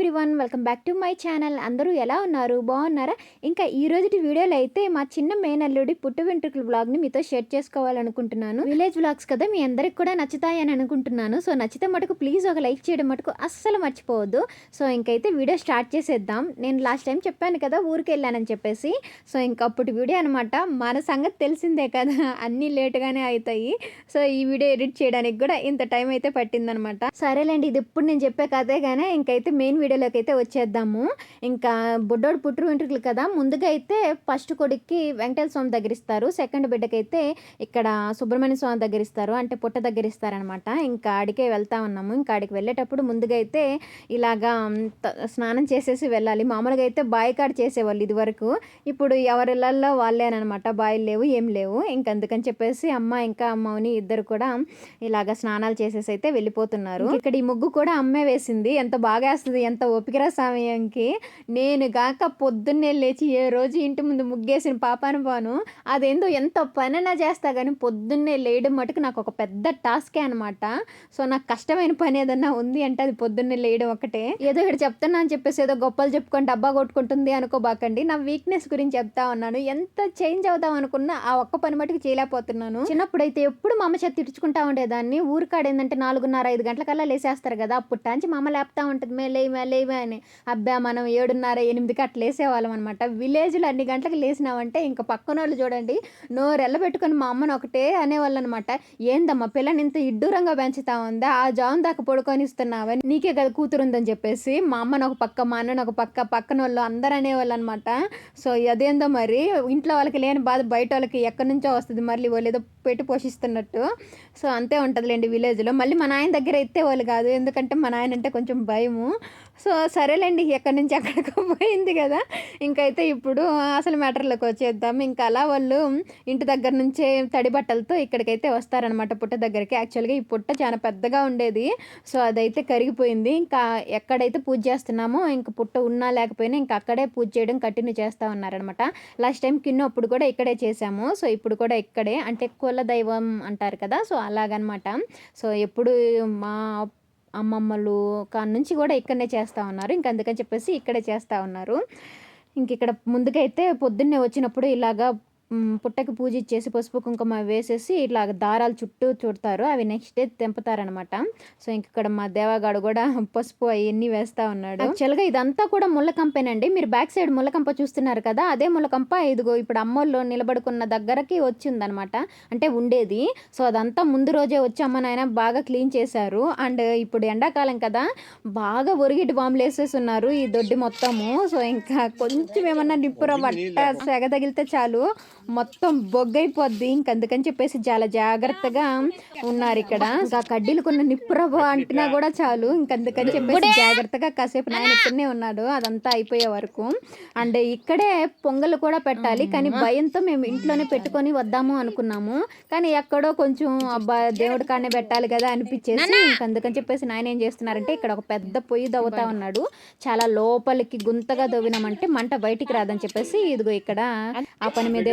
Everyone welcome back to my channel. అందరూ ఎలా ఉన్నారు? బాగున్నారా? ఇంకా ఈ రోజుటి వీడియోలో అయితే మా చిన్న మేనల్లుడి పుట్టు వెంట్రుకల బ్లాగ్ని మీతో షేర్ చేసుకోవాలనుకుంటున్నాను. విలేజ్ బ్లాగ్స్ కదా మీ అందరికి కూడా నచ్చుతాయని అనుకుంటున్నాను. సో నచ్చితే మటుకు ప్లీజ్ ఒక లైక్ చేయడం మటుకు అస్సలు మర్చిపోవద్దు. సో ఇంకైతే వీడియో స్టార్ట్ చేసేద్దాం. నేను లాస్ట్ టైం చెప్పాను కదా ఊరికి వెళ్ళానని చెప్పేసి. సో ఇంకా అప్పుడు వీడియో అనమాట మన సంగతి తెలిసిందే కదా అన్నీ లేటుగానే అవుతాయి సో ఈ వీడియో ఎడిట్ చేయడానికి కూడా ఇంత టైం అయితే పట్టిందనమాట సరేలేండి ఇది ఇప్పుడు నేను చెప్పే కథే కానీ ఇంకైతే మెయిన్ వీడియోలోకి అయితే వచ్చేద్దాము. ఇంకా బుడ్డోడు పుట్టు వెంట్రుకలు కదా ముందుగా అయితే ఫస్ట్ కొడుక్కి వెంకటేశ్వర స్వామి దగ్గర ఇస్తారు సెకండ్ బిడ్డకైతే ఇక్కడ సుబ్రహ్మణ్య స్వామి దగ్గర ఇస్తారు అంటే పుట్ట దగ్గర ఇస్తారనమాట ఇంకా ఆడికే వెళ్తా ఉన్నాము. ఇంకా ఆడికి వెళ్ళేటప్పుడు ముందుగా అయితే ఇలాగా స్నానం చేసేసి వెళ్ళాలి. మామూలుగా అయితే బాయికాడ చేసేవాళ్ళు ఇదివరకు. ఇప్పుడు ఎవరిళ్ళల్లో వాళ్ళేనమాట బాయిలు లేవు ఏం లేవు. ఇంకా అందుకని చెప్పేసి అమ్మ ఇంకా అమ్మని ఇద్దరు కూడా ఇలాగ స్నానాలు చేసేసి అయితే వెళ్ళిపోతున్నారు. ఇక్కడ ఈ ముగ్గు కూడా అమ్మే వేసింది. ఎంత బాగా వేస్తుంది ఎంత ఓపికరా సమయంకి నేను గాక పొద్దున్నే లేచి ఏ రోజు ఇంటి ముందు ముగ్గేసిన పాపాను పాను. అదేందో ఎంత పనైనా చేస్తా కానీ పొద్దున్నే లేయడం మటుకు నాకు ఒక పెద్ద టాస్కే అనమాట సో నాకు కష్టమైన పని ఏదన్నా ఉంది అంటే అది పొద్దున్నే లేయడం ఒకటే ఏదో ఇక్కడ చెప్తున్నా అని చెప్పేసి ఏదో గొప్పలు చెప్పుకొని డబ్బా కొట్టుకుంటుంది అనుకోబాకండి. నా వీక్నెస్ గురించి చెప్తా ఉన్నాను. ఎంత చేంజ్ అవుదాం అనుకున్నా ఆ ఒక్క పని మటుకు చేయలేకపోతున్నాను. చిన్నప్పుడైతే ఎప్పుడు మా అమ్మ చేత తిట్టుకుంటా ఉండేదాన్ని. ఊరికాడ ఏంటంటే నాలుగున్నర ఐదు గంటలకల్లా లేసేస్తారు కదా అప్పుడు టాంచి మా అమ్మ లేపుతా ఉంటుంది. మేలే మేలే లేవే అని. అబ్బా మనం ఏడున్నర ఎనిమిదికి అట్లా లేసేవాళ్ళం అనమాట విలేజ్లో అన్ని గంటలకు లేసినామంటే ఇంకా పక్కన వాళ్ళు చూడండి నోరెల్ల పెట్టుకొని మా అమ్మను ఒకటే అనేవాళ్ళు అనమాట ఏందమ్మా పిల్లని ఇంత ఇడ్డూరంగా పెంచుతా ఉందా? ఆ జాన్ దాకా పడుకొని ఇస్తున్నావా? నీకే కదా కూతురు ఉందని చెప్పేసి మా అమ్మను ఒక పక్క మా అన్నను ఒక పక్క పక్కన వాళ్ళు అందరు అనేవాళ్ళు అనమాట సో అదేందో మరి ఇంట్లో వాళ్ళకి లేని బాధ బయట వాళ్ళకి ఎక్కడి నుంచో వస్తుంది. మళ్ళీ వాళ్ళు ఏదో పెట్టి పోషిస్తున్నట్టు. సో అంతే ఉంటుందిలేండి విలేజ్లో. మళ్ళీ మా నాయన దగ్గర ఎత్తే వాళ్ళు కాదు. ఎందుకంటే మా నాయన అంటే కొంచెం భయము. సో సరేలేండి ఎక్కడి నుంచి అక్కడికి పోయింది కదా. ఇంకైతే ఇప్పుడు అసలు మ్యాటర్లోకి వచ్చేద్దాం. ఇంకా అలా వాళ్ళు ఇంటి దగ్గర నుంచే తడి బట్టలతో ఇక్కడికైతే వస్తారనమాట పుట్ట దగ్గరికి. యాక్చువల్గా ఈ పుట్ట చాలా పెద్దగా ఉండేది. సో అదైతే కరిగిపోయింది. ఇంకా ఎక్కడైతే పూజ చేస్తున్నామో ఇంకా పుట్ట ఉన్నా లేకపోయినా ఇంకా అక్కడే పూజ చేయడం కంటిన్యూ చేస్తూ ఉన్నారనమాట లాస్ట్ టైం కిన్ను అప్పుడు కూడా ఇక్కడే చేసాము సో ఇప్పుడు కూడా ఇక్కడే అంటే కుల దైవం అంటారు కదా. సో అలాగనమాట సో ఎప్పుడు మా అమ్మమ్మలు కాడ నుంచి కూడా ఇక్కడనే చేస్తూ ఉన్నారు. ఇంక అందుకని చెప్పేసి ఇక్కడే చేస్తూ ఉన్నారు. ఇంక ఇక్కడ ముందుకైతే పొద్దున్నే వచ్చినప్పుడు ఇలాగా పుట్టకి పూజ ఇచ్చేసి పసుపు కుంకుమ వేసేసి ఇట్లా దారాలు చుట్టూ చుడతారు. అవి నెక్స్ట్ డే తెంపుతారనమాట సో ఇంక ఇక్కడ మా దేవగాడు కూడా పసుపు అవన్నీ వేస్తా ఉన్నాడు. యాక్చువల్గా ఇదంతా కూడా ముళ్ళకంపేనండి. మీరు బ్యాక్ సైడ్ ముళ్ళకంప చూస్తున్నారు కదా అదే ముళ్ళకంప ఇదిగో ఇప్పుడు అమ్మోళ్ళు నిలబడుకున్న దగ్గరకి వచ్చిందనమాట అంటే ఉండేది. సో అదంతా ముందు రోజే వచ్చి అమ్మ నాయన బాగా క్లీన్ చేశారు. అండ్ ఇప్పుడు ఎండాకాలం కదా బాగా ఒరిగిటి బాంబులు వేసేసి ఉన్నారు ఈ దొడ్డి మొత్తము. సో ఇంకా కొంచెం ఏమన్నా నిప్పుర బట్ట సెగ తగిలితే చాలు. మొత్తం బొగ్గైపోద్ది. ఇంక అందుకని చెప్పేసి చాలా జాగ్రత్తగా ఉన్నారు ఇక్కడ. ఇంకా కడ్డీలు కొన్ని నిప్పురవ్వ అంటున్నా కూడా చాలు. ఇంక అందుకని చెప్పేసి జాగ్రత్తగా కాసేపు నాయన ఇక్కడనే ఉన్నాడు. అదంతా అయిపోయే వరకు. అండ్ ఇక్కడే పొంగల్ కూడా పెట్టాలి. కానీ భయంతో మేము ఇంట్లోనే పెట్టుకొని వద్దాము అనుకున్నాము. కానీ ఎక్కడో కొంచెం అబ్బా దేవుడి కాడనే పెట్టాలి కదా అనిపించేసి ఇంక అందుకని చెప్పేసి నాయన ఏం చేస్తున్నారంటే ఇక్కడ ఒక పెద్ద పొయ్యి దవ్వుతా ఉన్నాడు. చాలా లోపలికి గుంతగా దవ్వినామంటే మంట బయటికి రాదని చెప్పేసి ఇదిగో ఇక్కడ ఆ పని మీదే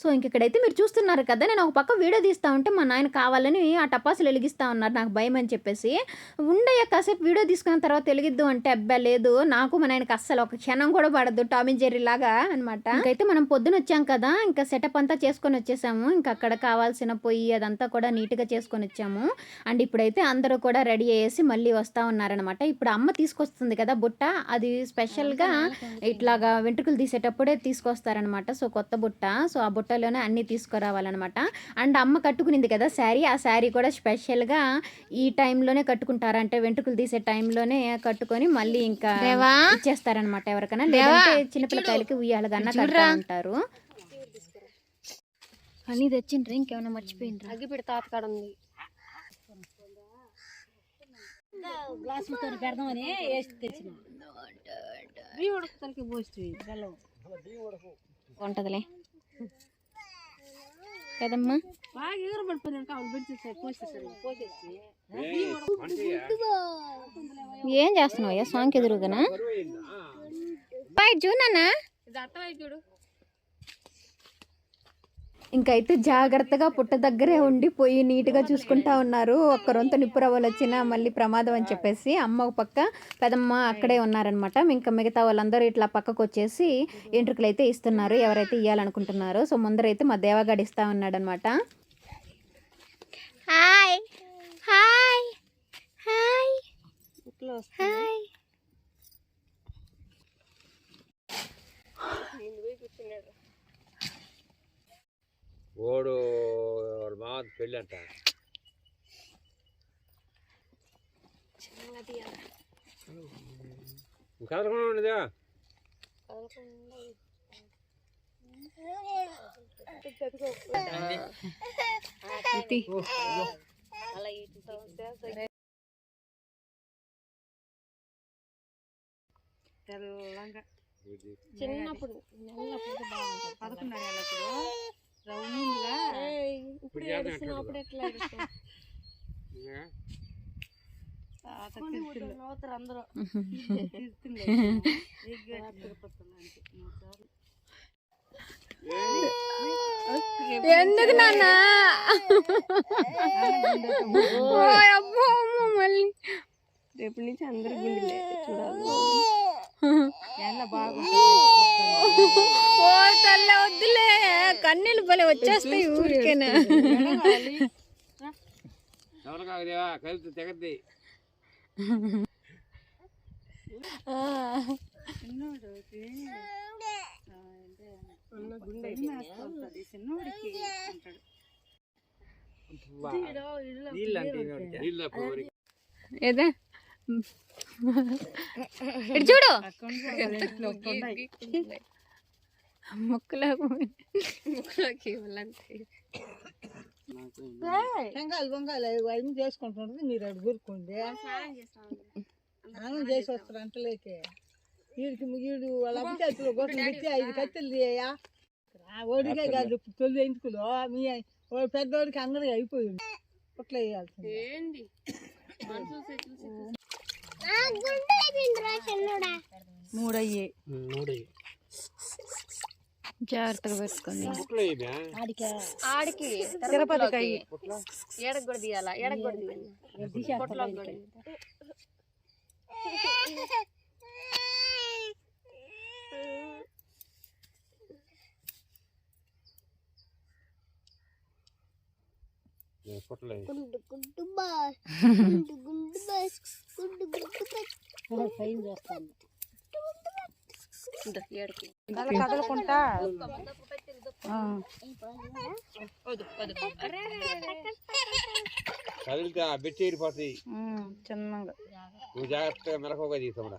సో ఇంక ఇక్కడైతే మీరు చూస్తున్నారు కదా నేను ఒక పక్క వీడియో తీస్తా ఉంటే మా నాయన కావాలని ఆ టపాసులు వెలిగిస్తా ఉన్నారు నాకు భయం అని చెప్పేసి. ఉండయ్య కాసేపు వీడియో తీసుకున్న తర్వాత వెలిగిద్దు అంటే అబ్బా లేదు నాకు మా నాయనకి అస్సలు ఒక క్షణం కూడా పడద్దు టామీ జెర్రీ లాగా అనమాట ఇంకైతే మనం పొద్దున వచ్చాం కదా ఇంకా సెటప్ అంతా చేసుకొని వచ్చేసాము. ఇంకా అక్కడ కావాల్సిన పొయ్యి అదంతా కూడా నీట్గా చేసుకొని వచ్చాము. అండ్ ఇప్పుడైతే అందరూ కూడా రెడీ అయ్యేసి మళ్ళీ వస్తూ ఉన్నారనమాట ఇప్పుడు అమ్మ తీసుకొస్తుంది కదా బుట్ట అది స్పెషల్గా ఇట్లాగా వెంట్రుకలు తీసేటప్పుడే తీసుకొస్తారనమాట సో కొత్త బుట్ట సో ఆ బుట్టలోనే అన్నీ తీసుకురావాలన్నమాట. అండ్ అమ్మ కట్టుకునింది కదా శారీ ఆ శారీ కూడా స్పెషల్గా ఈ టైంలోనే కట్టుకుంటారు అంటే వెంట్రుకలు తీసే టైంలోనే కట్టుకొని మళ్ళీ ఇంకా ఇచ్చేస్తారనమాట ఎవరికైనా. లేదంటే చిన్నపిల్లకాయలకి ఉయ్యాలగన్నా కడతా ఉంటారు. అన్నీ తెచ్చిండ్రు ఇంకేమైనా మర్చిపోయిండ్రా. అగ్గిపెట్టి తాత కాడ ఉంది. గ్లాసులతో పెడదామని వేసి తెచ్చిన. పోస్తుంది ఉంటుందిలే. కదమ్మా బాగా ఎగురు పడిపోయింది కావాలి పెడితే పోసేసారు పోసేసి ఏం చేస్తున్నావు అయ్యా సాంగ్ ఎదురుగానా చూడన్నా ఇది అర్థమై చూడు ఇంకైతే జాగ్రత్తగా పుట్ట దగ్గరే ఉండి పొయ్యి నీట్గా చూసుకుంటా ఉన్నారు. ఒక్క రొంత నిప్పు రవ్వలు వచ్చినా మళ్ళీ ప్రమాదం అని చెప్పేసి అమ్మ ఒక పక్క పెదమ్మ అక్కడే ఉన్నారనమాట ఇంకా మిగతా వాళ్ళందరూ ఇట్లా పక్కకు వచ్చేసి ఎంట్రుకలు అయితే ఇస్తున్నారు. ఎవరైతే ఇవ్వాలనుకుంటున్నారో సో ముందరైతే మా దేవగాడు ఇస్తా ఉన్నాడనమాట హాయ్. హాయ్. హాయ్. ఇట్లా హాయ్. ఓడు వాడు మామ పెళ్ళి అంట కదలకుండా ఉండదా చిన్నప్పుడు పదకొండు రౌండ్గా ఇప్పుడు ఎట్లా అందరూ. ఎందుకు నాన్న? మళ్ళీ. రేపు నుంచి అందరు గుండెలే చూడాలి. ఓ తల్ల వద్దులే. కన్నీళ్ళు భలే వచ్చేస్తాయి ఊరికేనా. తెగద్ది. చిన్నోడికి అంటాడు నీళ్ళు పోరి ఏదే? ఇటు చూడు. మొక్కలకు బొంగాలు బొంగాలు అవి చేసుకుంటుంటుంది మీరు అడుగురుకోండి స్నానం చేసి వస్తారు అంటలేకే వీడికి వీడు వాళ్ళ అమ్మ చేతిలో గొట్టలు పెట్టి ఐదు కత్తులు తీయా ఒడికే కాదు తొలి ఎందుకులో మీ పెద్దోడికి అందరికి అయిపోయింది పుట్ల వేయాల్సింది ఏంది మనసు చూసి మూడయ్యి జాగ్రత్తగా పెట్టుకోండి ఆడికి తిరుపతికి అయ్యి ఏడకు కూడా తీయాలా ఏడకు కూడా తీయాలి కూడా పుట్లు ఫైన్ చేస్తాను ఇంత ఏడకు కదలకుంటా కదిలితే ఆ బెట్టి ఏరిపోతాయి చిన్నగా. నువ్వు జాగ్రత్తగా మెలకువగా తీసామరా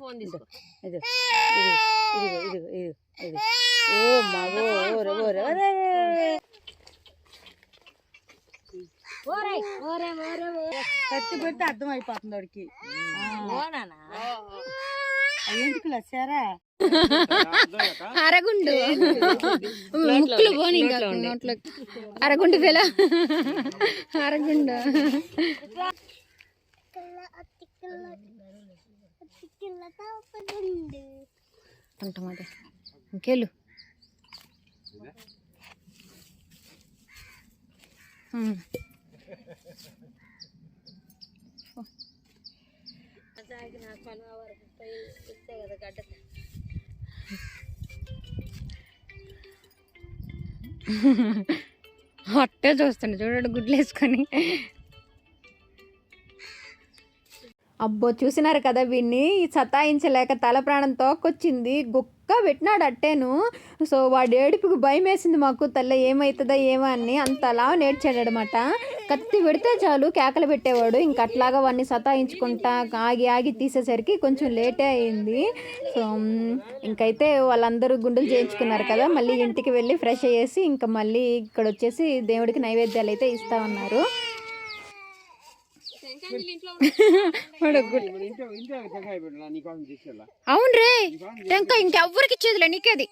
ఫోన్ తీసుకో. ఇది ఇదిగో ఇదిగో ఇదిగో ఇది ఓ మగో ఓరే ఓరే ఓరే కత్తి పెడితే అర్థం అయిపోతుంది వాడికి ఎందుకు వచ్చారా అరగుండు. ముక్కులు పోని ఇంకా నోట్లో అరగుండు పిల్ల అరగుండు. ఉంటాం అదే ఇంకేళ్ళు అట్టే చూస్తుండే చూడండి గుడ్లు వేసుకొని. అబ్బో చూసినారు కదా వీడిని సతాయించలేక తల ప్రాణం తోకొచ్చింది. గుక్క పెట్టినాడు అట్టేను. సో వాడి ఏడుపుకి భయం వేసింది మాకు. తల్ల ఏమవుతుందో ఏమో అని అంతలా నేర్చాడు అనమాట కత్తి పెడితే చాలు కేకలు పెట్టేవాడు. ఇంక అట్లాగా వాడిని సతాయించుకుంటా ఆగి ఆగి తీసేసరికి కొంచెం లేటే అయింది. సో ఇంకైతే వాళ్ళందరూ గుండెలు చేయించుకున్నారు కదా మళ్ళీ ఇంటికి వెళ్ళి ఫ్రెష్ అయ్యేసి ఇంకా మళ్ళీ ఇక్కడ వచ్చేసి దేవుడికి నైవేద్యాలు అయితే ఇస్తా ఉన్నారు. అవును రే టెంకాయ ఇంకెవ్వరికి ఇచ్చేదిలే నీకేది?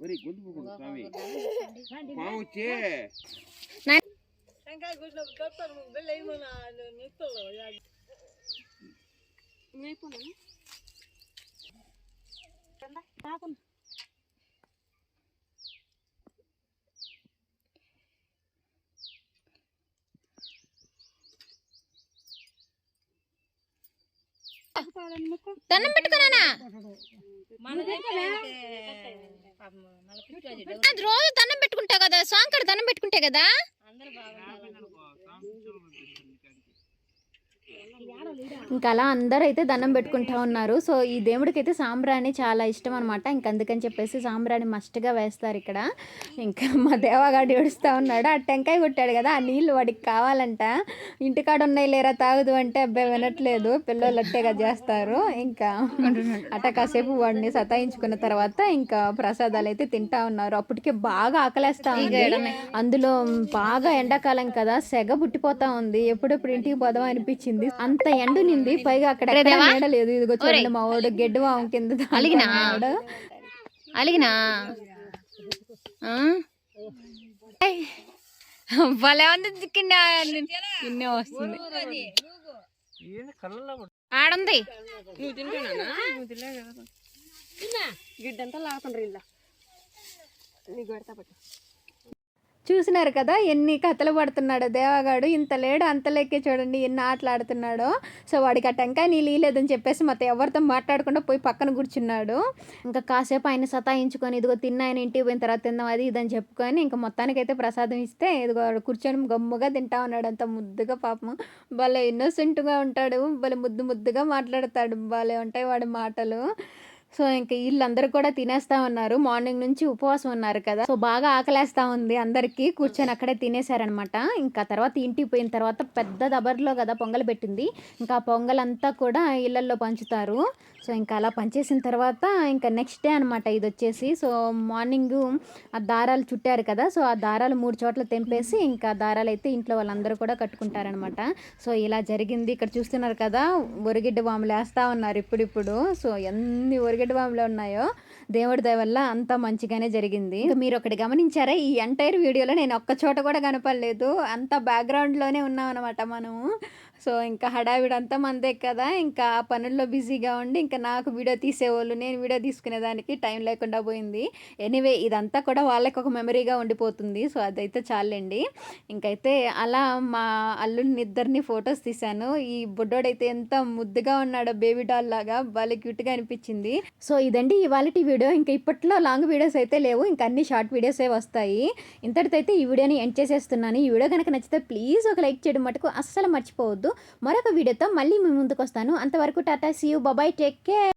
ఒరి గొంతు పువ్వుడు స్వామి పాము వచ్చే టెంకాయ గుడ్లు కప్పారు బిళ్ళ ఏమన్నా నిప్పులు దండం పెట్టుకున్నానా అది రోజు దండం పెట్టుకుంటా కదా సాంకడ దండం పెట్టుకుంటే కదా? ఇంకా అలా అందరూ అయితే దండం పెట్టుకుంటా ఉన్నారు. సో ఈ దేవుడికి అయితే సాంబ్రాణి చాలా ఇష్టం అనమాట ఇంక అందుకని చెప్పేసి సాంబ్రాణి మస్ట్గా వేస్తారు ఇక్కడ. ఇంకా మా దేవగాడు ఏడుస్తూ ఉన్నాడు. ఆ టెంకాయ కొట్టాడు కదా ఆ నీళ్ళు వాడికి కావాలంట. ఇంటికాడ ఉన్నాయి లేరా తాగుదు అంటే అబ్బాయి వినట్లేదు. పిల్లలు అట్టేగా చేస్తారు. ఇంకా అట్ట కాసేపు వాడిని సతాయించుకున్న తర్వాత ఇంకా ప్రసాదాలు అయితే తింటా ఉన్నారు. అప్పటికే బాగా ఆకలేస్తా ఉంది. అందులో బాగా ఎండాకాలం కదా సెగ పుట్టిపోతా ఉంది. ఎప్పుడెప్పుడు ఇంటికి పోదాం అనిపించింది. అంత ఎండు నింది. పైగా అక్కడ లేదు. ఇదిగో చూడండి మా వాడు గెడ్డు వాము కింద అలిగినా? అలిగినా? భలే ఉంది ఇన్నే వస్తుంది. ఆడుంది. గిడ్డంతా లాగుతుండ్రు ఇలా నీకు పెడతా పట్టు. చూసినారు కదా ఎన్ని కథలు పడుతున్నాడో దేవగాడు ఇంత లేడు అంత లెక్కే చూడండి ఎన్ని ఆటలు ఆడుతున్నాడో. సో వాడికి ఆ టెంకాయ నీళ్ళు లేదని చెప్పేసి మొత్తం ఎవరితో మాట్లాడకుండా పోయి పక్కన కూర్చున్నాడు. ఇంకా కాసేపు ఆయన సతాయించుకొని ఇదిగో తిన్న ఆయన ఇంటికి పోయిన తర్వాత తిందాం అది ఇదని చెప్పుకొని ఇంకా మొత్తానికైతే ప్రసాదం ఇస్తే ఇదిగో కూర్చొని గమ్ముగా తింటా ఉన్నాడు అంత ముద్దుగా పాపం. భలే ఇన్నోసెంట్గా ఉంటాడు భలే ముద్దు ముద్దుగా మాట్లాడతాడు భలే ఉంటాయి వాడి మాటలు. సో ఇంకా వీళ్ళందరూ కూడా తినేస్తా ఉన్నారు. మార్నింగ్ నుంచి ఉపవాసం ఉన్నారు కదా. సో బాగా ఆకలేస్తా ఉంది అందరికి. కూర్చొని అక్కడే తినేశారనమాట ఇంకా తర్వాత ఇంటికి పోయిన తర్వాత పెద్ద దబర్లో కదా పొంగల్ పెట్టింది. ఇంకా ఆ పొంగల్ అంతా కూడా ఇళ్ళల్లో పంచుతారు. సో ఇంకా అలా పనిచేసిన తర్వాత ఇంకా నెక్స్ట్ డే అనమాట ఇది వచ్చేసి. సో మార్నింగ్ ఆ దారాలు చుట్టారు కదా సో ఆ దారాలు మూడు చోట్ల తెంపేసి ఇంకా దారాలు అయితే ఇంట్లో వాళ్ళందరూ కూడా కట్టుకుంటారనమాట సో ఇలా జరిగింది. ఇక్కడ చూస్తున్నారు కదా ఒరిగిడ్డ బాంబులు వేస్తూ ఉన్నారు ఇప్పుడిప్పుడు. సో ఎన్ని ఒరిగిడ్డ బాంబులు ఉన్నాయో. దేవుడి దయ వల్ల అంతా మంచిగానే జరిగింది. మీరు ఒకటి గమనించారా ఈ ఎంటైర్ వీడియోలో నేను ఒక్క చోట కూడా కనపడలేదు. అంత బ్యాక్గ్రౌండ్లోనే ఉన్నాం అనమాట మనము. సో ఇంకా హడావిడంతా మందే కదా ఇంకా ఆ పనుల్లో బిజీగా ఉండి ఇంకా నాకు వీడియో తీసేవాళ్ళు నేను వీడియో తీసుకునేదానికి టైం లేకుండా పోయింది. ఎనీవే ఇదంతా కూడా వాళ్ళకి ఒక మెమరీగా ఉండిపోతుంది సో అదైతే చాలండి. ఇంకైతే అలా మా అల్లుని ఇద్దరిని ఫొటోస్ తీశాను. ఈ బుడ్డోడైతే ఎంత ముద్దుగా ఉన్నాడో బేబీ డాల్ లాగా వాళ్ళకి క్యూట్గా అనిపించింది. సో ఇదండి ఇవాళ వీడియో. ఇంకా ఇప్పట్లో లాంగ్ వీడియోస్ అయితే లేవు ఇంకా అన్ని షార్ట్ వీడియోసే వస్తాయి. ఇంతటితో అయితే ఈ వీడియోని ఎండ్ చేసేస్తున్నాను. ఈ వీడియో కనుక నచ్చితే ప్లీజ్ ఒక లైక్ చేయడం మటుకు అస్సలు మర్చిపోవద్దు మరొక వీడియోతో మళ్ళీ మీ ముందుకు వస్తాను అంతవరకు టాటా సీ యూ బాబాయ్ టేక్ కేర్.